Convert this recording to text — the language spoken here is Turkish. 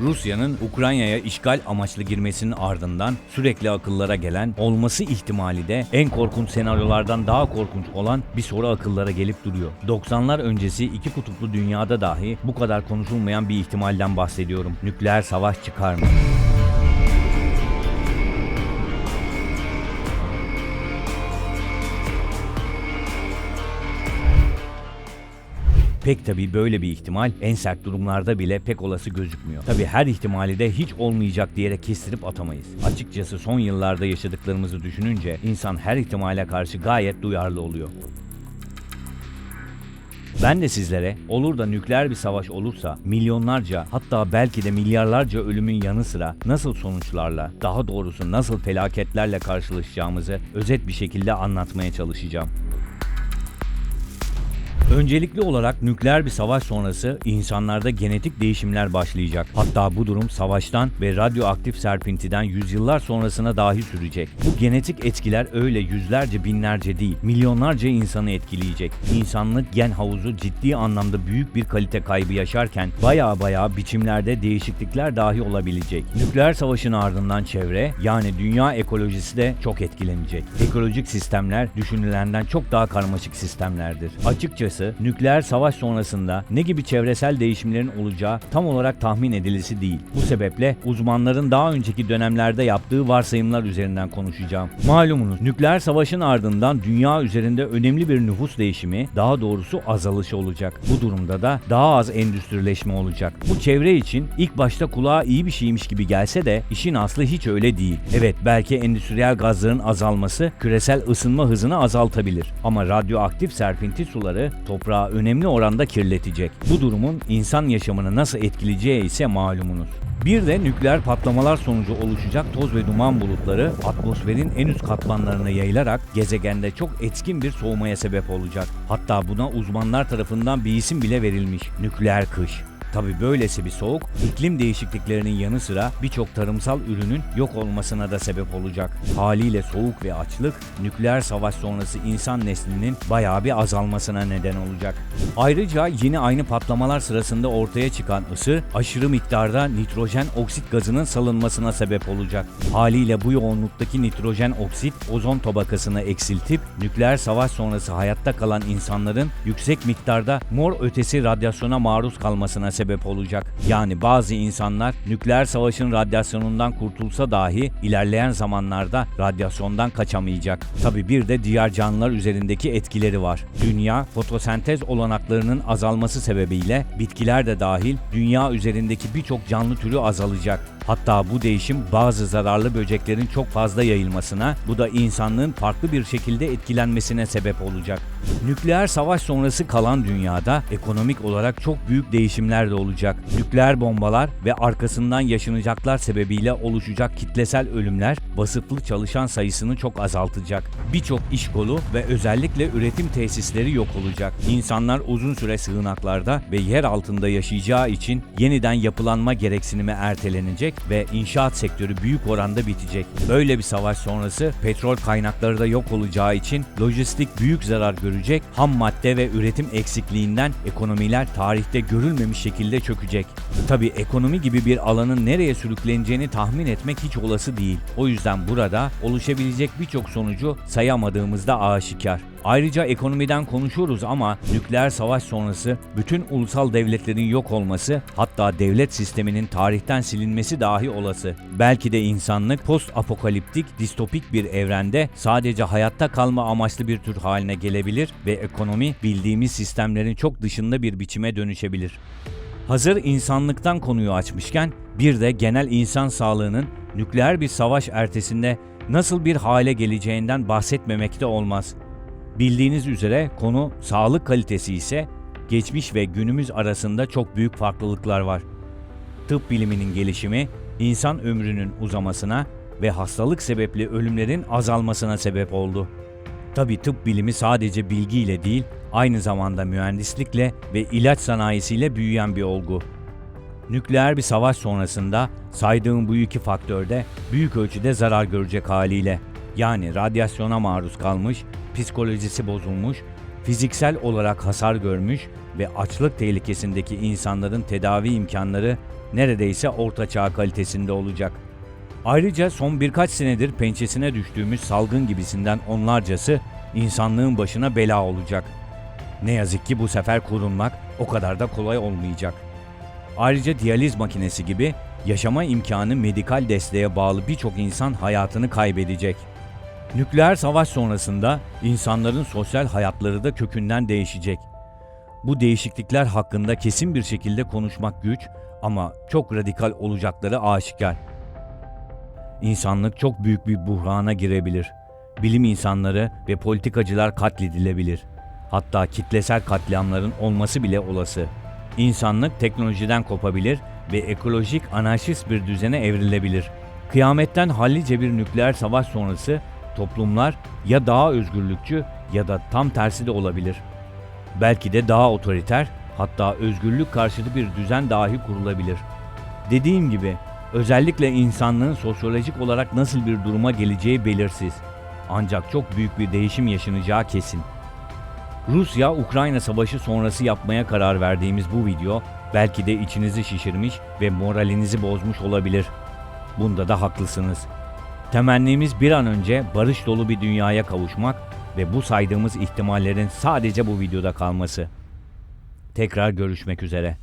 Rusya'nın Ukrayna'ya işgal amaçlı girmesinin ardından sürekli akıllara gelen, olması ihtimali de en korkunç senaryolardan daha korkunç olan bir soru akıllara gelip duruyor. 90'lar öncesi iki kutuplu dünyada dahi bu kadar konuşulmayan bir ihtimalden bahsediyorum. Nükleer savaş çıkar mı? Pek tabii böyle bir ihtimal en sert durumlarda bile pek olası gözükmüyor. Tabii her ihtimali de hiç olmayacak diyerek kestirip atamayız. Açıkçası son yıllarda yaşadıklarımızı düşününce insan her ihtimale karşı gayet duyarlı oluyor. Ben de sizlere olur da nükleer bir savaş olursa milyonlarca hatta belki de milyarlarca ölümün yanı sıra nasıl sonuçlarla daha doğrusu nasıl felaketlerle karşılaşacağımızı özet bir şekilde anlatmaya çalışacağım. Öncelikli olarak nükleer bir savaş sonrası insanlarda genetik değişimler başlayacak. Hatta bu durum savaştan ve radyoaktif serpintiden yüzyıllar sonrasına dahi sürecek. Bu genetik etkiler öyle yüzlerce binlerce değil, milyonlarca insanı etkileyecek. İnsanlık gen havuzu ciddi anlamda büyük bir kalite kaybı yaşarken baya baya biçimlerde değişiklikler dahi olabilecek. Nükleer savaşın ardından çevre yani dünya ekolojisi de çok etkilenecek. Ekolojik sistemler düşünülenden çok daha karmaşık sistemlerdir. Açıkçası nükleer savaş sonrasında ne gibi çevresel değişimlerin olacağı tam olarak tahmin edilisi değil. Bu sebeple uzmanların daha önceki dönemlerde yaptığı varsayımlar üzerinden konuşacağım. Malumunuz nükleer savaşın ardından dünya üzerinde önemli bir nüfus değişimi, daha doğrusu azalışı olacak. Bu durumda da daha az endüstrileşme olacak. Bu çevre için ilk başta kulağa iyi bir şeymiş gibi gelse de işin aslı hiç öyle değil. Evet belki endüstriyel gazların azalması küresel ısınma hızını azaltabilir. Ama radyoaktif serpinti suları toprağı önemli oranda kirletecek. Bu durumun insan yaşamını nasıl etkileyeceği ise malumunuz. Bir de nükleer patlamalar sonucu oluşacak toz ve duman bulutları atmosferin en üst katmanlarına yayılarak gezegende çok etkin bir soğumaya sebep olacak. Hatta buna uzmanlar tarafından bir isim bile verilmiş. Nükleer kış. Tabi böylesi bir soğuk iklim değişikliklerinin yanı sıra birçok tarımsal ürünün yok olmasına da sebep olacak. Haliyle soğuk ve açlık nükleer savaş sonrası insan neslinin bayağı bir azalmasına neden olacak. Ayrıca yine aynı patlamalar sırasında ortaya çıkan ısı aşırı miktarda nitrojen oksit gazının salınmasına sebep olacak. Haliyle bu yoğunluktaki nitrojen oksit ozon tabakasını eksiltip nükleer savaş sonrası hayatta kalan insanların yüksek miktarda mor ötesi radyasyona maruz kalmasına sebep olacak. Yani bazı insanlar nükleer savaşın radyasyonundan kurtulsa dahi ilerleyen zamanlarda radyasyondan kaçamayacak. Tabi bir de diğer canlılar üzerindeki etkileri var. Dünya fotosentez olanaklarının azalması sebebiyle bitkiler de dahil dünya üzerindeki birçok canlı türü azalacak. Hatta bu değişim bazı zararlı böceklerin çok fazla yayılmasına, bu da insanlığın farklı bir şekilde etkilenmesine sebep olacak. Nükleer savaş sonrası kalan dünyada ekonomik olarak çok büyük değişimler de olacak. Nükleer bombalar ve arkasından yaşanacaklar sebebiyle oluşacak kitlesel ölümler basıtlı çalışan sayısını çok azaltacak. Birçok iş kolu ve özellikle üretim tesisleri yok olacak. İnsanlar uzun süre sığınaklarda ve yer altında yaşayacağı için yeniden yapılanma gereksinimi ertelenecek ve inşaat sektörü büyük oranda bitecek. Böyle bir savaş sonrası petrol kaynakları da yok olacağı için lojistik büyük zarar görecek, ham madde ve üretim eksikliğinden ekonomiler tarihte görülmemiş şekilde çökecek. Tabi ekonomi gibi bir alanın nereye sürükleneceğini tahmin etmek hiç olası değil. O yüzden burada oluşabilecek birçok sonucu sayamadığımızda aşikar. Ayrıca ekonomiden konuşuyoruz ama nükleer savaş sonrası bütün ulusal devletlerin yok olması hatta devlet sisteminin tarihten silinmesi dahi olası. Belki de insanlık post apokaliptik distopik bir evrende sadece hayatta kalma amaçlı bir tür haline gelebilir ve ekonomi bildiğimiz sistemlerin çok dışında bir biçime dönüşebilir. Hazır insanlıktan konuyu açmışken bir de genel insan sağlığının nükleer bir savaş ertesinde nasıl bir hale geleceğinden bahsetmemek de olmaz. Bildiğiniz üzere konu sağlık kalitesi ise geçmiş ve günümüz arasında çok büyük farklılıklar var. Tıp biliminin gelişimi insan ömrünün uzamasına ve hastalık sebepli ölümlerin azalmasına sebep oldu. Tabi tıp bilimi sadece bilgiyle değil, aynı zamanda mühendislikle ve ilaç sanayisiyle büyüyen bir olgu. Nükleer bir savaş sonrasında saydığım bu iki faktörde büyük ölçüde zarar görecek haliyle. Yani radyasyona maruz kalmış, psikolojisi bozulmuş, fiziksel olarak hasar görmüş ve açlık tehlikesindeki insanların tedavi imkanları neredeyse ortaçağ kalitesinde olacak. Ayrıca son birkaç senedir pençesine düştüğümüz salgın gibisinden onlarcası insanlığın başına bela olacak. Ne yazık ki bu sefer korunmak o kadar da kolay olmayacak. Ayrıca diyaliz makinesi gibi yaşama imkanı medikal desteğe bağlı birçok insan hayatını kaybedecek. Nükleer savaş sonrasında insanların sosyal hayatları da kökünden değişecek. Bu değişiklikler hakkında kesin bir şekilde konuşmak güç ama çok radikal olacakları aşikar. İnsanlık çok büyük bir buhrana girebilir. Bilim insanları ve politikacılar katledilebilir. Hatta kitlesel katliamların olması bile olası. İnsanlık teknolojiden kopabilir ve ekolojik anarşist bir düzene evrilebilir. Kıyametten hallice bir nükleer savaş sonrası toplumlar ya daha özgürlükçü ya da tam tersi de olabilir. Belki de daha otoriter, hatta özgürlük karşıtı bir düzen dahi kurulabilir. Dediğim gibi, özellikle insanlığın sosyolojik olarak nasıl bir duruma geleceği belirsiz. Ancak çok büyük bir değişim yaşanacağı kesin. Rusya-Ukrayna savaşı sonrası yapmaya karar verdiğimiz bu video belki de içinizi şişirmiş ve moralinizi bozmuş olabilir. Bunda da haklısınız. Temennimiz bir an önce barış dolu bir dünyaya kavuşmak ve bu saydığımız ihtimallerin sadece bu videoda kalması. Tekrar görüşmek üzere.